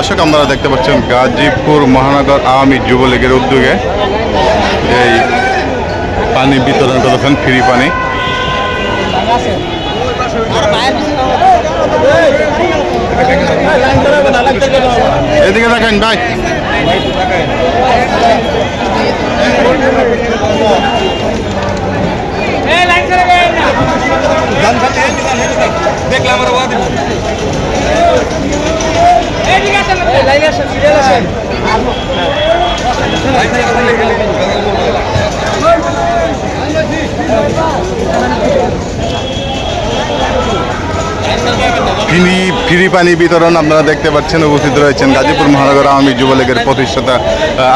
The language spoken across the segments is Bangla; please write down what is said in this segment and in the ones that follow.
দর্শক আমরা দেখতে পাচ্ছেন গাজীপুর মহানগর আওয়ামী যুবলীগের উদ্যোগে এই পানি বিতরণ করেছেন, ফ্রি পানি। এদিকে দেখেন ভাই। দেখলাম ফ্রি ফ্রি পানি বিতরণ আপনারা দেখতে পাচ্ছেন উপস্থিত রয়েছেন গাজীপুর মহানগর আওয়ামী যুবলীগের প্রতিষ্ঠাতা আহ,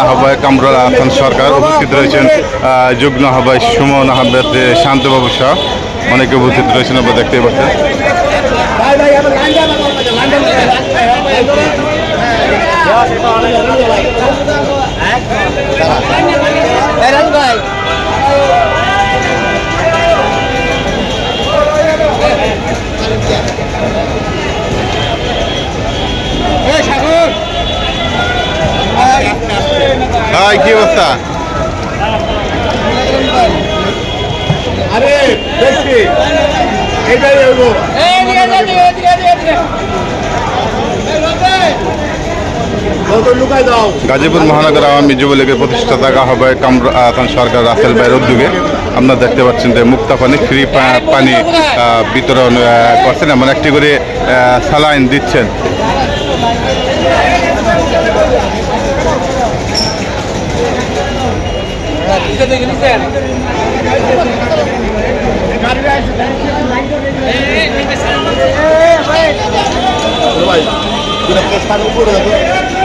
আহ্বায়ক কামরুল আহসান সরকার উপস্থিত রয়েছেন আহ, যুগ্ম আহ্বায়ক সুমন আহমেদ শান্তবাবু শাহ অনেকে উপস্থিত রয়েছেন আপনারা দেখতে পাচ্ছেন। ভাই ভাই কি অবস্থা? আরে বেশি এটাই হইব। কত লুকাই দাও গাজীপুর মহানগর আওয়ামী যুবলীগের প্রতিষ্ঠাতা আহ্বায়ক কামরুল আহসান সরকার রাসেল ভাইয়ের উদ্যোগে আপনারা দেখতে পাচ্ছেন যে মুক্তা পানি ফ্রি পানি বিতরণ করছেন এমন একটি করে স্যালাইন দিচ্ছেন ভাই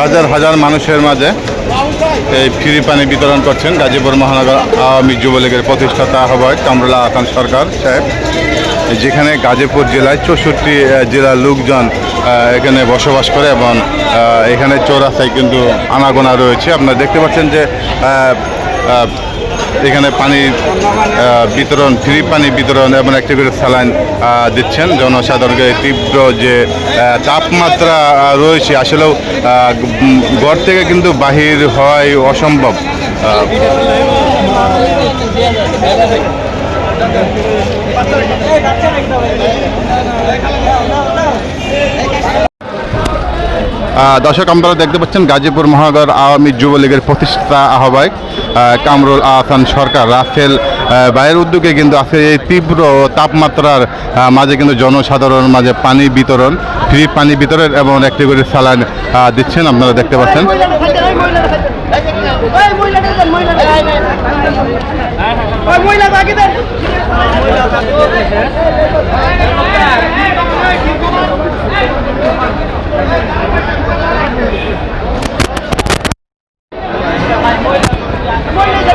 হাজার হাজার মানুষের মাঝে এই ফ্রি পানি বিতরণ করছেন গাজীপুর মহানগর আওয়ামী যুবলীগের প্রতিষ্ঠাতা আহ্বায়ক কামরুল্লাহ আহসান সরকার সাহেব। যেখানে গাজীপুর জেলায় চৌষট্টি জেলার লোকজন এখানে বসবাস করে এবং এখানে চৌরাস্তায় কিন্তু আনাগোনা রয়েছে। আপনারা দেখতে পাচ্ছেন যে এখানে পানি বিতরণ, ফ্রি পানি বিতরণ এবং একটি করে স্যালাইন দিচ্ছেন। জনসাধারণকে তীব্র যে তাপমাত্রা রয়েছে, আসলেও ঘর থেকে কিন্তু বাহির হয় অসম্ভব। দর্শক আপনারা দেখতে পাচ্ছেন গাজীপুর মহানগর আওয়ামী যুবলীগের প্রতিষ্ঠা আহ্বায়ক কামরুল আহসান সরকার। রাফেল ভাইয়ের উদ্যোগে কিন্তু আজকে এই তীব্র তাপমাত্রার মাঝে কিন্তু জনসাধারণের মাঝে পানি বিতরণ ফ্রি পানি বিতরণ এবং একটি করে আহ, দিচ্ছেন আপনারা দেখতে পাচ্ছেন। মহিলা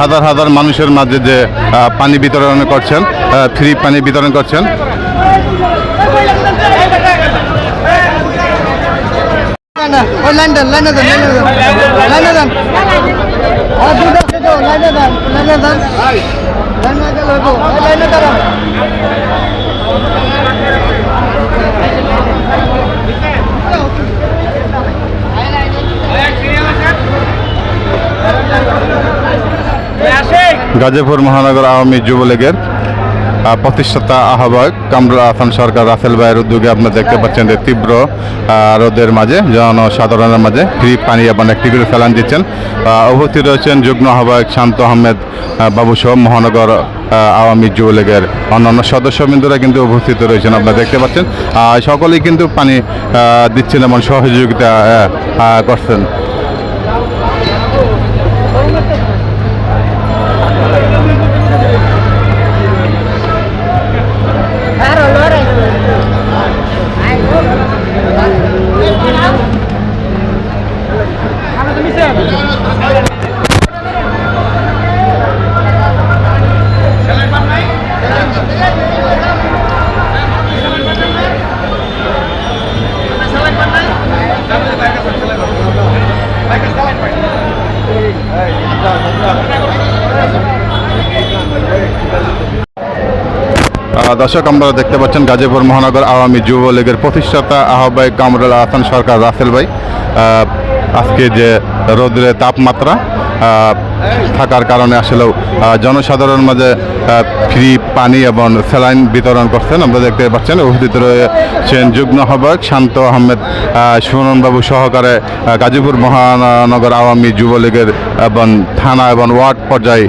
হাজার হাজার মানুষের মাঝে যে পানি বিতরণ করছেন ফ্রি পানি বিতরণ করছেন। ওই লাইনটা গাজীপুর মহানগর আওয়ামী যুবলীগের প্রতিষ্ঠাতা আহ্বায়ক কামরুল হাসান সরকার রাসেল ভাইয়ের উদ্যোগে আপনারা দেখতে পাচ্ছেন যে তীব্র রোদের মাঝে জনসাধারণের মাঝে ফ্রি পানি এবং একটি করে ফেলান দিচ্ছেন। উপস্থিত রয়েছেন যুগ্ম আহ্বায়ক শান্ত আহমেদ আহ, বাবু সহ মহানগর আওয়ামী যুবলীগের অন্যান্য সদস্যবৃন্দরা কিন্তু উপস্থিত রয়েছেন আপনারা দেখতে পাচ্ছেন। সকলেই কিন্তু পানি দিচ্ছেন এবং সহযোগিতা করছেন। দর্শক আমরা দেখতে পাচ্ছেন গাজীপুর মহানগর আওয়ামী যুবলীগের প্রতিষ্ঠাতা আহ্বায়ক কামরুল আহসান সরকার রাসেল ভাই। আজকে যে রোদের তাপমাত্রা থাকার কারণে আসলেও জনসাধারণের মাঝে ফ্রি পানি এবং স্যালাইন বিতরণ করছেন। আমরা দেখতে পাচ্ছেন উপস্থিত রয়েছেন যুগ্ম আহ্বায়ক শান্ত আহমেদ আহ, সুমনবাবু সহকারে গাজীপুর মহানগর আওয়ামী যুবলীগের এবং থানা এবং ওয়ার্ড পর্যায়ে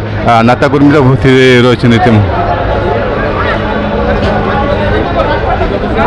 নেতাকর্মীরা উপস্থিত রয়েছেন ইতিমধ্যে।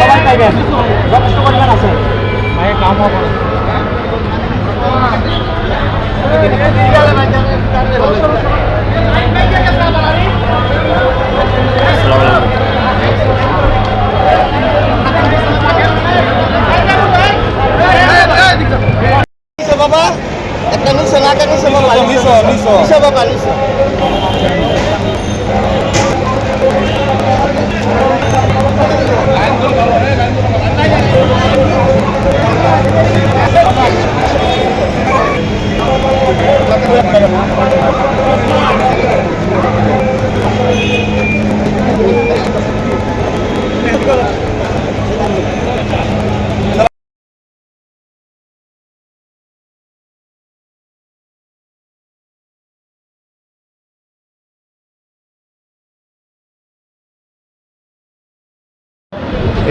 সবাই পাইবেন যথেষ্ট পরিমাণ আছে বাবা একটা নিচে না একটা নিচে বাবা নিচে নিচে বাবা নিচে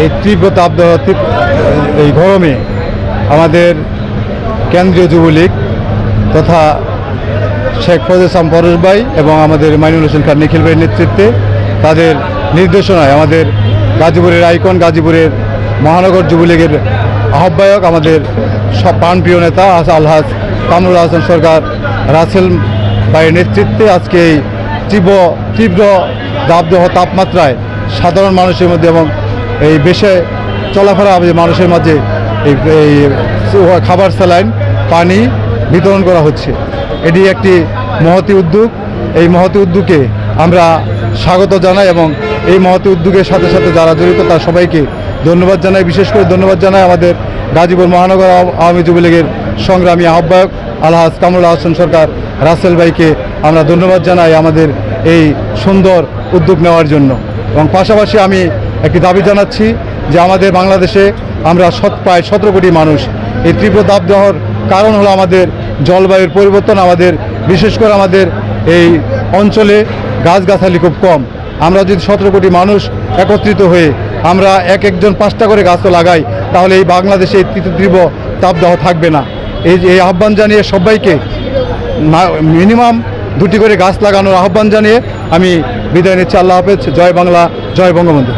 এই তীব্র তাপদাহ এই গরমে আমাদের কেন্দ্রীয় যুবলীগ তথা শেখ ফজল ইসলাম পরশ ভাই এবং আমাদের মাইনুল হোসেন খান নিখিল ভাইয়ের নেতৃত্বে তাদের নির্দেশনায় আমাদের গাজীপুরের আইকন, গাজীপুরের মহানগর যুবলীগের আহ্বায়ক, আমাদের সব প্রাণপ্রিয় নেতা আলহাজ কামরুল হাসান সরকার, রাসেল ভাইয়ের নেতৃত্বে আজকে এই তীব্র তীব্র দাবদাহ তাপমাত্রায় সাধারণ মানুষের মধ্যে এবং এই বেশে চলাফেরা মানুষের মাঝে এই এই খাবার স্যালাইন, পানি বিতরণ করা হচ্ছে। এটি একটি মহতি উদ্যোগ। এই মহতি উদ্যোগে আমরা স্বাগত জানাই এবং এই মহতি উদ্যোগের সাথে সাথে যারা জড়িত, তার সবাইকে ধন্যবাদ জানাই। বিশেষ করে ধন্যবাদ জানাই আমাদের গাজীপুর মহানগর আওয়ামী যুবলীগের সংগ্রামী আহ্বায়ক আলহাজ কামরুল হাসান সরকার রাসেল ভাইকে আমরা ধন্যবাদ জানাই আমাদের এই সুন্দর উদ্যোগ নেওয়ার জন্য। এবং পাশাপাশি আমি একটি দাবি জানাচ্ছি যে আমাদের বাংলাদেশে আমরা শত প্রায় সতেরো কোটি মানুষ। এই তীব্র দাবদাহর কারণ হলো আমাদের জলবায়ুর পরিবর্তন, আমাদের, বিশেষ করে আমাদের এই অঞ্চলে গাছগাছালি খুব কম। আমরা যদি সতেরো কোটি মানুষ একত্রিত হয়ে আমরা এক একজন পাঁচটা করে গাছও লাগাই, তাহলে এই বাংলাদেশে এই তীব্র- তাপদাহ থাকবে না। এই এই আহ্বান জানিয়ে সবাইকে মিনিমাম দুটি করে গাছ লাগানোর আহ্বান জানিয়ে আমি বিদায় নিচ্ছি। আল্লাহ হাফেজ। জয় বাংলা, জয় বঙ্গবন্ধু।